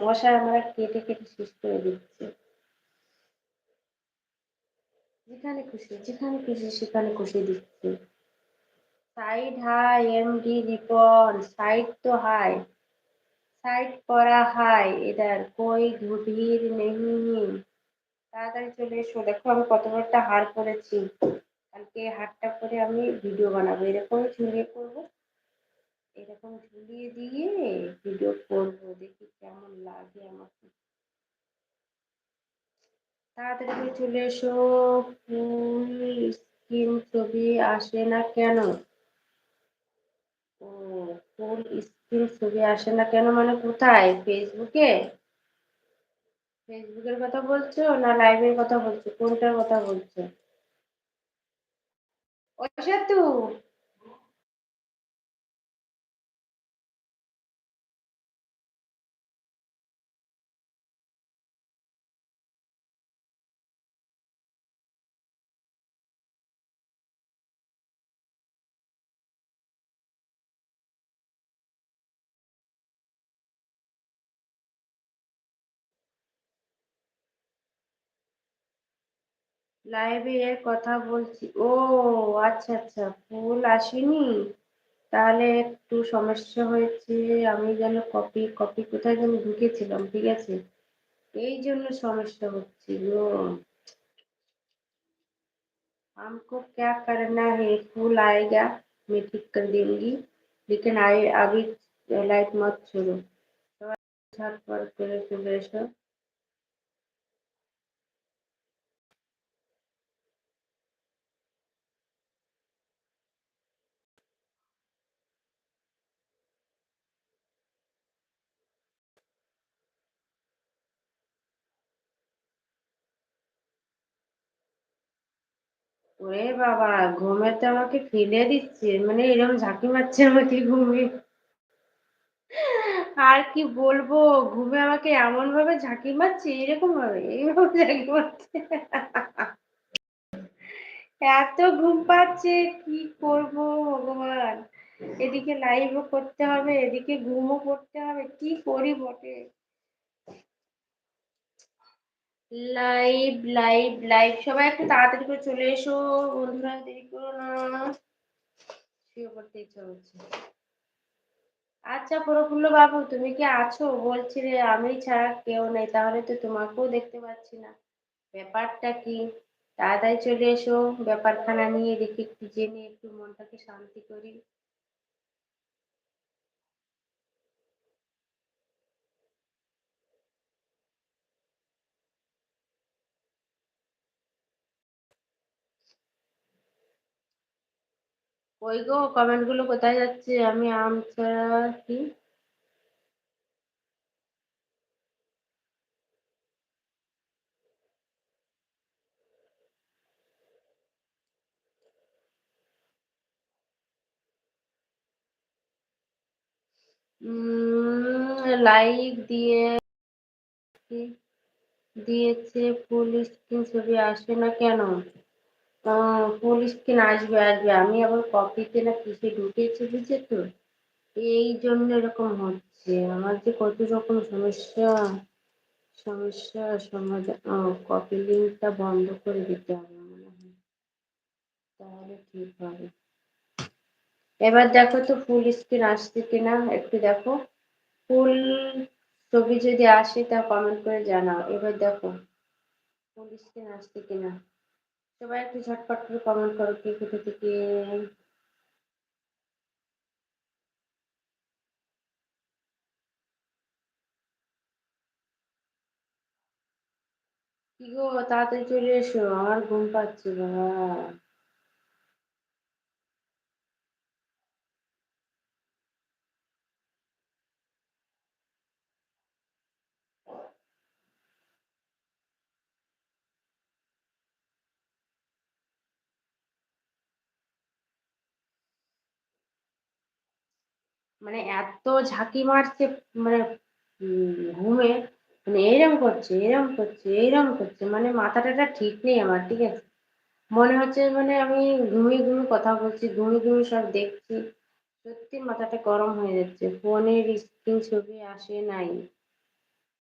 মশাই আমরা কেটে কেটে শেষ করে দিচ্ছে। যেখানে খুশি যেখানে খুশি, সেখানে খুশি দিচ্ছে। Side high, MD Ripon, side তো হাই। সাইড করা হাই, এদার কই ভিড় নেই। তাড়াতাড়ি চলে এসো, দেখো আমি কত একটা হার করেছি। কালকে হারটা করে আমি ভিডিও বানাবো। এরকম ঝুলিয়ে করব এরকম ঝুলিয়ে দিয়ে ভিডিও করব, দেখি কেমন লাগে আমাকে। তাড়াতাড়ি চলে এসো, ফুল স্ক্রিন ছবি আসে না কেন? ও, ফুল স্ক্রিন ছবি আসে না কেন মানে কোথায়? ফেসবুকে ফেসবুকের কথা বলছো না লাইভের কথা বলছো? কোনটার কথা বলছো? ও সেতু! লাইভে এর কথা বলছি ও আচ্ছা আচ্ছা ফুল আসেনি তাহলে একটু সমস্যা হয়েছে আমি যেন কপি কপি কোথায় যেন ঢুকেছিলাম ঠিক আছে এই জন্য সমস্যা হচ্ছিল हमको क्या करना है फूल आएगा मैं ठीक कर दूंगी लेकिन आए अभी लाइट मत छोड़ो छत पर ওরে বাবা ঘুমেতে আমাকে ফেলে দিচ্ছে মানে এরকম ঝাঁকি মারছে আমাকে ঘুমে। আর কি বলব, ঘুমে আমাকে এমন ভাবে ঝাঁকি মারছে এরকম ভাবে এইভাবে ঝাঁকি মারছে। এত ঘুম পাচ্ছে, কি করব ভগবান? এদিকে লাইভও করতে হবে, এদিকে ঘুমও করতে হবে, কি করি বটে? Live live live. সবাই একটু তাড়াতাড়ি করে চলে এসো। বন্ধুরা দেরি করো না। আচ্ছা প্রফুল্ল বাবু, তুমি কি আছো? বলছি রে, আমি ছাড়া কেউ নেই। তাহলে তো তোমাকেও দেখতে পাচ্ছি না। ব্যাপারটা কি? তাড়াতাড়ি চলে এসো। ব্যাপারখানা নিয়ে দেখি, একটু জেনে একটু মনটাকে শান্তি করি। ওই গো কমেন্টগুলো কোথায় যাচ্ছে? আমি আম ছাড়া কি? লাইক দিয়ে দিয়েছে ফুল স্ক্রিন ছবি আসে না কেন? স্ক্রিন আসবে আসবে। আমি আবার কপিতে না কিসে ঢুকেছি বুঝছে তো? এই জন্য এরকম হচ্ছে। আমার যে কত রকম সমস্যা সমস্যা, সমাধান কপি লিঙ্কটা বন্ধ করে দিতে হবে মনে হয়। তাহলে ঠিক হবে। এবার দেখো তো ফুল স্ক্রিন আসছে কিনা, একটু দেখো। ফুল ছবি যদি আসে তা কমেন্ট করে জানাও। এবার দেখো ফুল স্ক্রিন আসছে কিনা। সবাই একটু ঝটপট করে কমেন্ট করো কে কোথা থেকে। কি গো, তাড়াতাড়ি চলে এসো, আমার ঘুম পাচ্ছে, বাবা। মানে এত ঝাঁকি মারছে মানে ঘুমে মানে এরম করছে এরম করছে এরম করছে মানে মাথাটা ঠিক নেই আমার, ঠিক আছে? মনে হচ্ছে মানে আমি ঘুমিয়ে ঘুমিয়ে কথা বলছি, ঘুমিয়ে ঘুমিয়ে সব দেখছি, সত্যি মাথাটা গরম হয়ে যাচ্ছে, ফোনের স্ক্রিন ছবি আসে নাই।